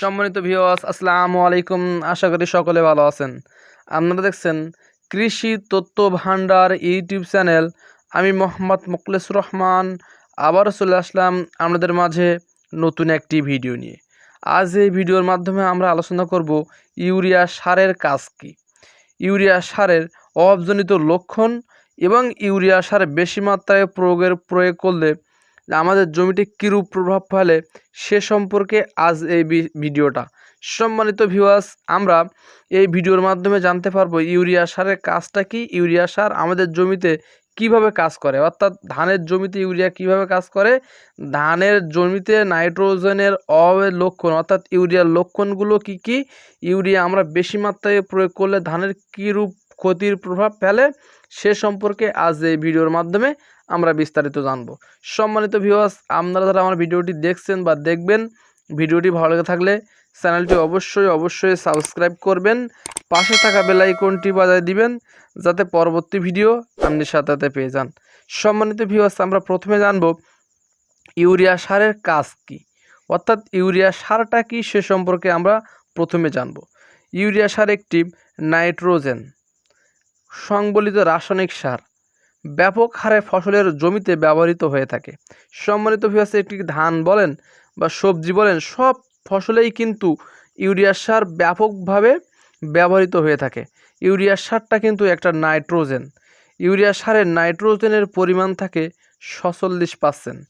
সম্মানিত ভিওয়াস আসসালামু আলাইকুম। আশা করি সকলে ভালো আছেন। আপনারা দেখছেন কৃষি তথ্য ভান্ডার ইউটিউব চ্যানেল। আমি মোহাম্মদ মুকলেসুর রহমান আবার চলে আসলাম আপনাদের মাঝে নতুন একটি ভিডিও নিয়ে। আজ এই ভিডিওর মাধ্যমে আমরা আলোচনা করব ইউরিয়া সারের কাজ কী। ইউরিয়া সারের অভাবজনিত লক্ষণ এবং ইউরিয়া সার বেশি মাত্রায় প্রয়োগের প্রয়োগ করলে আমাদের জমিতে কীরূপ প্রভাব ফেলে সে সম্পর্কে আজ এই ভিডিওটা। সম্মানিত ভিউয়ার্স আমরা এই ভিডিওর মাধ্যমে জানতে পারব ইউরিয়া সারের কাজটা কি? ইউরিয়া সার আমাদের জমিতে কীভাবে কাজ করে? অর্থাৎ ধানের জমিতে ইউরিয়া কীভাবে কাজ করে? ধানের জমিতে নাইট্রোজেনের অভাবের লক্ষণ, অর্থাৎ ইউরিয়ার লক্ষণগুলো কি কি? ইউরিয়া আমরা বেশি মাত্রায় প্রয়োগ করলে ধানের কীরূপ ক্ষতির প্রভাব ফেলে, সে সম্পর্কে আজ এই ভিডিওর মাধ্যমে আমরা বিস্তারিত জানব। সম্মানিত ভিউয়ার্স আপনারা যারা আমার ভিডিওটি দেখছেন বা দেখবেন, ভিডিওটি ভালো লেগে থাকলে চ্যানেলটি অবশ্যই অবশ্যই সাবস্ক্রাইব করবেন, পাশে থাকা বেল আইকনটি বাজায় দিবেন, যাতে পরবর্তী ভিডিও আপনি সাথে পেয়ে যান। সম্মানিত ভিউয়ার্স আমরা প্রথমে জানব ইউরিয়া সারের কাজ কি? অর্থাৎ ইউরিয়া সারটা কি সে সম্পর্কে আমরা প্রথমে জানব। ইউরিয়া সার একটি নাইট্রোজেন। সংবলিত রাসায়নিক সার ব্যাপক হারে ফসলের জমিতে ব্যবহৃত হয়ে থাকে। সম্মানিত ভিউয়ার্স একটি ধান বলেন বা সবজি বলেন, সব ফসলেই কিন্তু ইউরিয়া সার ব্যাপকভাবে ব্যবহৃত হয়ে থাকে। ইউরিয়া সারটা কিন্তু একটা নাইট্রোজেন। ইউরিয়া সারের নাইট্রোজেনের পরিমাণ থাকে সচল্লিশ পার্সেন্ট।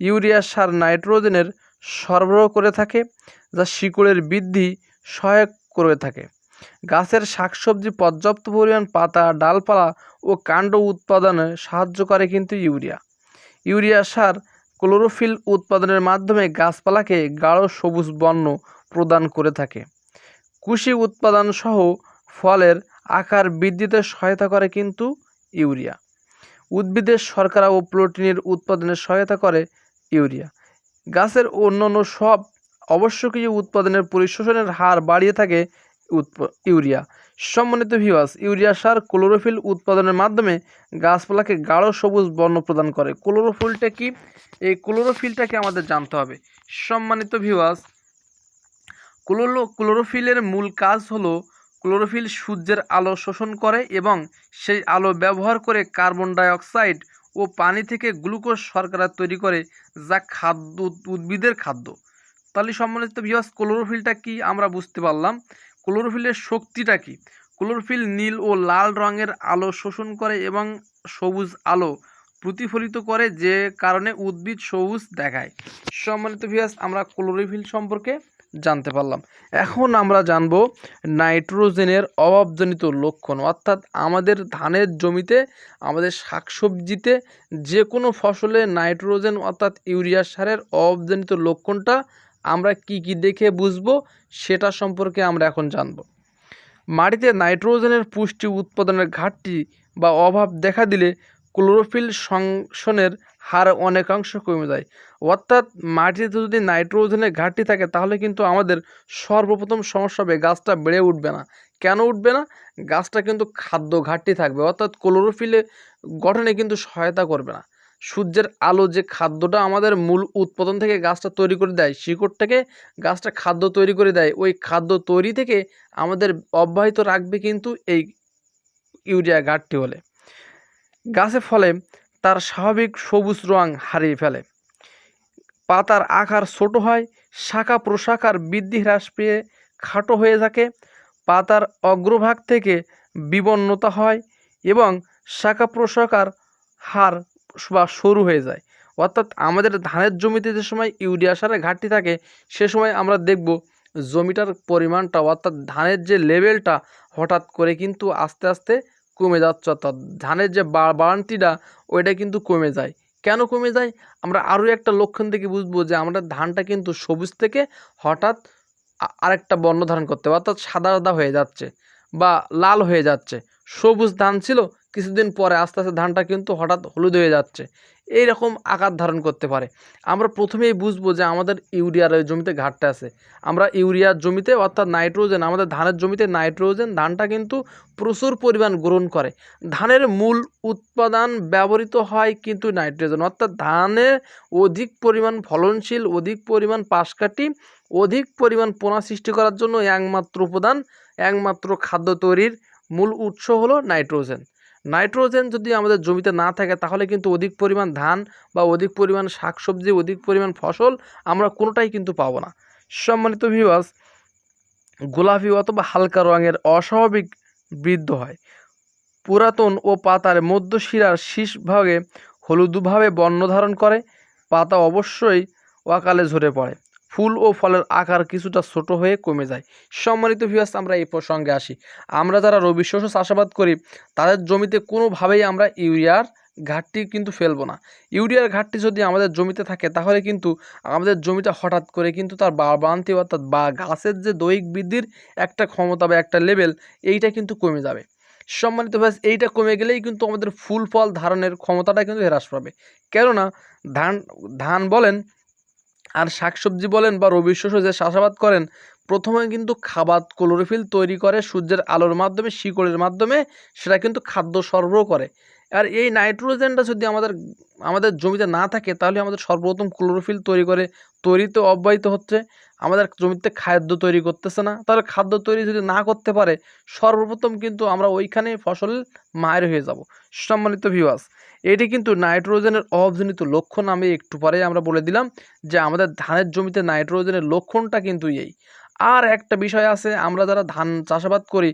ইউরিয়া সার নাইট্রোজেনের সরবরাহ করে থাকে, যা শিকড়ের বৃদ্ধি সহায়ক করে থাকে। গাছের শাকসবজি, পর্যাপ্ত পরিমাণ পাতা, ডালপালা ও কাণ্ড উৎপাদনে সাহায্য করে কিন্তু ইউরিয়া। ইউরিয়া সার ক্লোরোফিল উৎপাদনের মাধ্যমে গাছপালাকে গাঢ় সবুজ বর্ণ প্রদান করে থাকে। কৃষি উৎপাদন সহ ফলের আকার বৃদ্ধিতে সহায়তা করে কিন্তু ইউরিয়া। উদ্ভিদের শর্করা ও প্রোটিনের উৎপাদনে সহায়তা করে ইউরিয়া। গাছের অন্যান্য সব আবশ্যকীয় উৎপাদনের পরিশোষণের হার বাড়িয়ে থাকে ইউরিয়া। সম্মানিত ভিউয়ার্স ইউরিয়া সার ক্লোরোফিল উৎপাদনের মাধ্যমে গাছপালাকে গাঢ় সবুজ বর্ণ প্রদান করে। ক্লোরোফিলটা কি? এই ক্লোরোফিলটাকে আমাদের জানতে হবে। সম্মানিত ভিউয়ার্স ক্লোরো, ক্লোরোফিলের মূল কাজ হলো ক্লোরোফিল সূর্যের আলো শোষণ করে এবং সেই আলো ব্যবহার করে কার্বন ডাইঅক্সাইড ও পানি থেকে গ্লুকোজ শর্করা তৈরি করে, যা খাদ্য উদ্ভিদের খাদ্য। তাহলে সম্মানিত ভিউয়ার্স ক্লোরোফিলটা কি? আমরা বুঝতে পারলাম। ক্লোরোফিলের শক্তিটা কি? ক্লোরোফিল নীল ও লাল রঙের আলো শোষণ করে এবং সবুজ আলো প্রতিফলিত করে, যে কারণে উদ্ভিদ সবুজ দেখায়। সম্মানিত ভিউয়ার্স আমরা ক্লোরোফিল সম্পর্কে জানতে পারলাম। এখন আমরা জানব নাইট্রোজেনের অভাবজনিত লক্ষণ। অর্থাৎ আমাদের ধানের জমিতে, আমাদের শাকসবজিতে যে কোনো ফসলে নাইট্রোজেন অর্থাৎ ইউরিয়া সারের অভাবজনিত লক্ষণটা আমরা কি কি দেখে বুঝব সেটা সম্পর্কে আমরা এখন জানব। মাটিতে নাইট্রোজেনের পুষ্টি উৎপাদনের ঘাটতি বা অভাব দেখা দিলে ক্লোরোফিল সংশনের হার অনেকাংশ কমে যায়। অর্থাৎ মাটিতে যদি নাইট্রোজেনের ঘাটতি থাকে তাহলে কিন্তু আমাদের সর্বপ্রথম সমস্যা হবে গাছটা বেড়ে উঠবে না। কেন উঠবে না? গাছটা কিন্তু খাদ্য ঘাটতি থাকবে। অর্থাৎ ক্লোরোফিলে গঠনে কিন্তু সহায়তা করবে না। সূর্যের আলো যে খাদ্যটা আমাদের মূল উৎপাদন থেকে গাছটা তৈরি করে দেয়, শিকড় থেকে গাছটা খাদ্য তৈরি করে দেয়, ওই খাদ্য তৈরি থেকে আমাদের অব্যাহত রাখবে কিন্তু এই ইউরিয়া ঘাটতি হলে। গাছে ফলে তার স্বাভাবিক সবুজ রং হারিয়ে ফেলে। পাতার আকার ছোট হয়, শাখা প্রশাখার বৃদ্ধি হ্রাস পেয়ে খাটো হয়ে থাকে, পাতার অগ্রভাগ থেকে বিবন্নতা হয় এবং শাখা প্রশাখার হার বা সরু হয়ে যায়। অর্থাৎ আমাদের ধানের জমিতে যে সময় ইউরিয়া সারের ঘাটতি থাকে, সে সময় আমরা দেখব জমিটার পরিমাণটা, অর্থাৎ ধানের যে লেভেলটা হঠাৎ করে কিন্তু আস্তে আস্তে কমে যাচ্ছে। অর্থাৎ ধানের যে বাড়ান্তিটা ওইটা কিন্তু কমে যায়। কেন কমে যায়? আমরা আরও একটা লক্ষণ থেকে বুঝব যে আমরা ধানটা কিন্তু সবুজ থেকে হঠাৎ আরেকটা বর্ণ ধারণ করতে অর্থাৎ সাদা সাদা হয়ে যাচ্ছে বা লাল হয়ে যাচ্ছে। সবুজ ধান ছিল কিছুদিন পরে আস্তে আস্তে ধানটা কিন্তু হঠাৎ হলুদ হয়ে যাচ্ছে। এই রকম আকার ধারণ করতে পারে। আমরা প্রথমেই বুঝব যে আমাদের ইউরিয়ার জমিতে ঘাটটা আছে। আমরা ইউরিয়ার জমিতে অর্থাৎ নাইট্রোজেন, আমাদের ধানের জমিতে নাইট্রোজেন ধানটা কিন্তু প্রচুর পরিমাণ গ্রহণ করে। ধানের মূল উৎপাদন ব্যবহৃত হয় কিন্তু নাইট্রোজেন। অর্থাৎ ধানে অধিক পরিমাণ ফলনশীল, অধিক পরিমাণ পাশ কাটি অধিক পরিমাণ পোনা সৃষ্টি করার জন্য একমাত্র উপাদান, একমাত্র খাদ্য তৈরির মূল উৎস হলো নাইট্রোজেন। নাইট্রোজেন যদি আমাদের জমিতে না থাকে, তাহলে কিন্তু অধিক পরিমাণ ধান বা অধিক পরিমাণ শাকসবজি, অধিক পরিমাণ ফসল আমরা কোনোটাই কিন্তু পাবো না। সম্মানিত ভিউয়ার্স গোলাপি অথবা হালকা রঙের অস্বাভাবিক বৃদ্ধ হয়। পুরাতন ও পাতার মধ্যশিরার শীর্ষভাগে হলুদভাবে বর্ণ ধারণ করে, পাতা অবশ্যই অকালে ঝরে পড়ে। ফুল ও ফলের আকার কিছুটা ছোট হয়ে কমে যায়। সম্মানিত ভিউয়ার্স আমরা এই প্রসঙ্গে আসি। আমরা যারা রবি শস্য চাষাবাদ করি, তাদের জমিতে কোনোভাবেই আমরা ইউরিয়ার ঘাটতি কিন্তু ফেলব না। ইউরিয়ার ঘাটতি যদি আমাদের জমিতে থাকে, তাহলে কিন্তু আমাদের জমিটা হঠাৎ করে কিন্তু তার বাড়ান্তি অর্থাৎ বা গাছের যে দৈহিক বৃদ্ধির একটা ক্ষমতা বা একটা লেভেল, এইটা কিন্তু কমে যাবে। সম্মানিত ভাই এইটা কমে গেলেই কিন্তু আমাদের ফুল ফল ধারণের ক্ষমতাটা কিন্তু হ্রাস পাবে। কেননা, ধান ধান বলেন আর শাকসবজি বলেন বা রবি শস্য যে চাষাবাদ করেন, প্রথমে কিন্তু খাবার ক্লোরোফিল তৈরি করে সূর্যের আলোর মাধ্যমে, শিকড়ের মাধ্যমে, সেটা কিন্তু খাদ্য সরবরাহ করে। আর এই নাইট্রোজেনটা যদি আমাদের আমাদের জমিতে না থাকে, তাহলে আমাদের সর্বপ্রথম ক্লোরোফিল তৈরি করে, তৈরিতে অব্যাহত হচ্ছে। আমাদের জমিতে খাদ্য তৈরি করতেছে না। তাহলে খাদ্য তৈরি যদি না করতে পারে, সর্বপ্রথম কিন্তু আমরা ওইখানে ফসল মায়ের হয়ে যাব। সম্মানিত ভিউয়ার্স এটি কিন্তু নাইট্রোজেনের অভাবজনিত লক্ষণ আমি একটু পরে আমরা বলে দিলাম যে আমাদের ধানের জমিতে নাইট্রোজেনের লক্ষণটা কিন্তু এই। আর একটা বিষয় আছে, আমরা যারা ধান চাষাবাদ করি,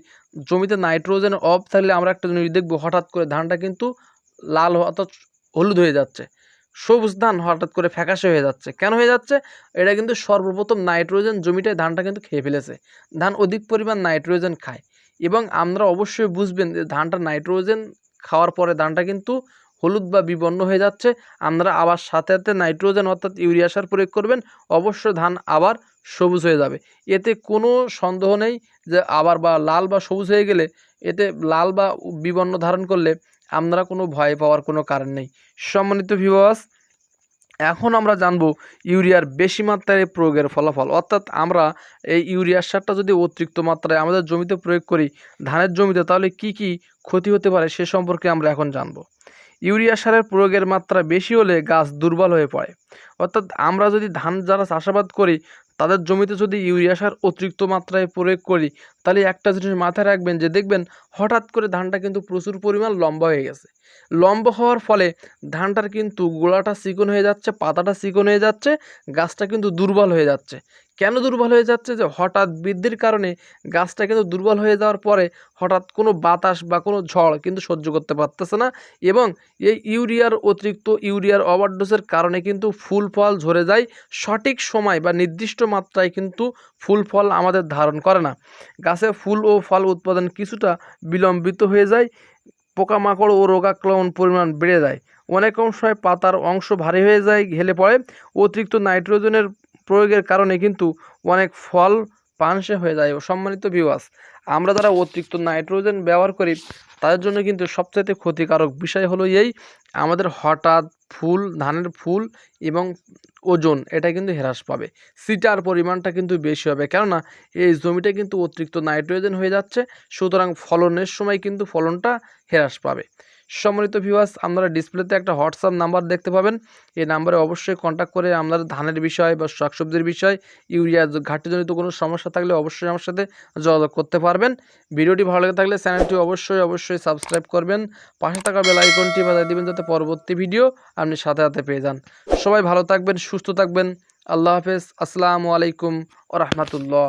জমিতে নাইট্রোজেন অভাব থাকলে আমরা একটা জিনিস দেখব, হঠাৎ করে ধানটা কিন্তু লাল অর্থাৎ হলুদ হয়ে যাচ্ছে। সবুজ ধান হঠাৎ করে ফ্যাকাশে হয়ে যাচ্ছে। কেন হয়ে যাচ্ছে? এটা কিন্তু সর্বপ্রথম নাইট্রোজেন জমিটায় ধানটা কিন্তু খেয়ে ফেলেছে। ধান অধিক পরিমাণ নাইট্রোজেন খায়। এবং আমরা অবশ্যই বুঝবেন যে ধানটা নাইট্রোজেন খাওয়ার পরে ধানটা কিন্তু হলুদ বা বিবর্ণ হয়ে যাচ্ছে। আমরা আবার সাথে সাথে নাইট্রোজেন অর্থাৎ ইউরিয়া সার প্রয়োগ করবেন। অবশ্যই ধান আবার সবুজ হয়ে যাবে। এতে কোনো সন্দেহ নেই যে আবার বা লাল বা সবুজ হয়ে গেলে এতে লাল বা বিবর্ণ ধারণ করলে আমরা কোনো ভয় পাওয়ার কোনো কারণ নেই। সম্মানিত ভিউয়ার্স এখন আমরা জানব ইউরিয়ার বেশি মাত্রায় প্রয়োগের ফলাফল। অর্থাৎ আমরা এই ইউরিয়ার সারটা যদি অতিরিক্ত মাত্রায় আমাদের জমিতে প্রয়োগ করি, ধানের জমিতে, তাহলে কি কি ক্ষতি হতে পারে সে সম্পর্কে আমরা এখন জানব। ইউরিয়া সারের প্রয়োগের মাত্রা বেশি হলে গাছ দুর্বল হয়ে পড়ে। অর্থাৎ আমরা যদি ধান যারা চাষাবাদ করি, তাদের জমিতে যদি ইউরিয়া সার অতিরিক্ত মাত্রায় প্রয়োগ করি, তাহলে একটা জিনিস মাথায় রাখবেন যে দেখবেন হঠাৎ করে ধানটা কিন্তু প্রচুর পরিমাণ লম্বা হয়ে গেছে। লম্বা হওয়ার ফলে ধানটার কিন্তু গোড়াটা চিকন হয়ে যাচ্ছে, পাতাটা চিকন হয়ে যাচ্ছে, গাছটা কিন্তু দুর্বল হয়ে যাচ্ছে। কেন দুর্বল হয়ে যাচ্ছে যে হঠাৎ বৃদ্ধির কারণে গাছটা কিন্তু দুর্বল হয়ে যাওয়ার পরে হঠাৎ কোনো বাতাস বা কোনো ঝড় কিন্তু সহ্য করতে পারতেছে না এবং এই ইউরিয়ার অতিরিক্ত ইউরিয়ার ওভারডোজের কারণে কিন্তু ফুল ফল ঝরে যায়। সঠিক সময় বা নির্দিষ্ট মাত্রায় কিন্তু ফুল ফল আমাদের ধারণ করে না। গাছে ফুল ও ফল উৎপাদন কিছুটা বিলম্বিত হয়ে যায়, পোকামাকড় ও রোগাক্রমণ পরিমাণ বেড়ে যায়। অনেক সময় পাতার অংশ ভারী হয়ে যায়, ঘেলে পড়ে। অতিরিক্ত নাইট্রোজেনের প্রয়োগের কারণে কিন্তু অনেক ফল পানসে হয়ে যায় সম্মানিত ভিউয়ার্স আমরা যারা অতিরিক্ত নাইট্রোজেন ব্যবহার করি, তাদের জন্য কিন্তু সবচাইতে ক্ষতিকারক বিষয় হলো এই, আমাদের হঠাৎ ফুল, ধানের ফুল এবং ওজন, এটা কিন্তু হ্রাস পাবে। সিটার পরিমাণটা কিন্তু বেশি হবে, কেননা এই জমিটা কিন্তু অতিরিক্ত নাইট্রোজেন হয়ে যাচ্ছে, সুতরাং ফলনের সময় কিন্তু ফলনটা হ্রাস পাবে। সম্মানিত ভিউয়ার্স আপনারা ডিসপ্লেতে একটা হোয়াটসঅ্যাপ নাম্বার দেখতে পাবেন। এই নাম্বারে অবশ্যই কন্ট্যাক্ট করে আপনার ধানের বিষয় বা শাকসবজির বিষয়, ইউরিয়া ঘাটতিজনিত কোনো সমস্যা থাকলে অবশ্যই আমার সাথে যোগাযোগ করতে পারবেন। ভিডিওটি ভালো লেগে থাকলে চ্যানেলটি অবশ্যই অবশ্যই সাবস্ক্রাইব করবেন। পাশে থাকা বেল আইকনটি বাজায় দিবেন যাতে পরবর্তী ভিডিও আপনি সাথে সাথে পেয়ে যান। সবাই ভালো থাকবেন, সুস্থ থাকবেন। আল্লাহ হাফেজ। আসসালামু আলাইকুম ও রহমতুল্লাহ।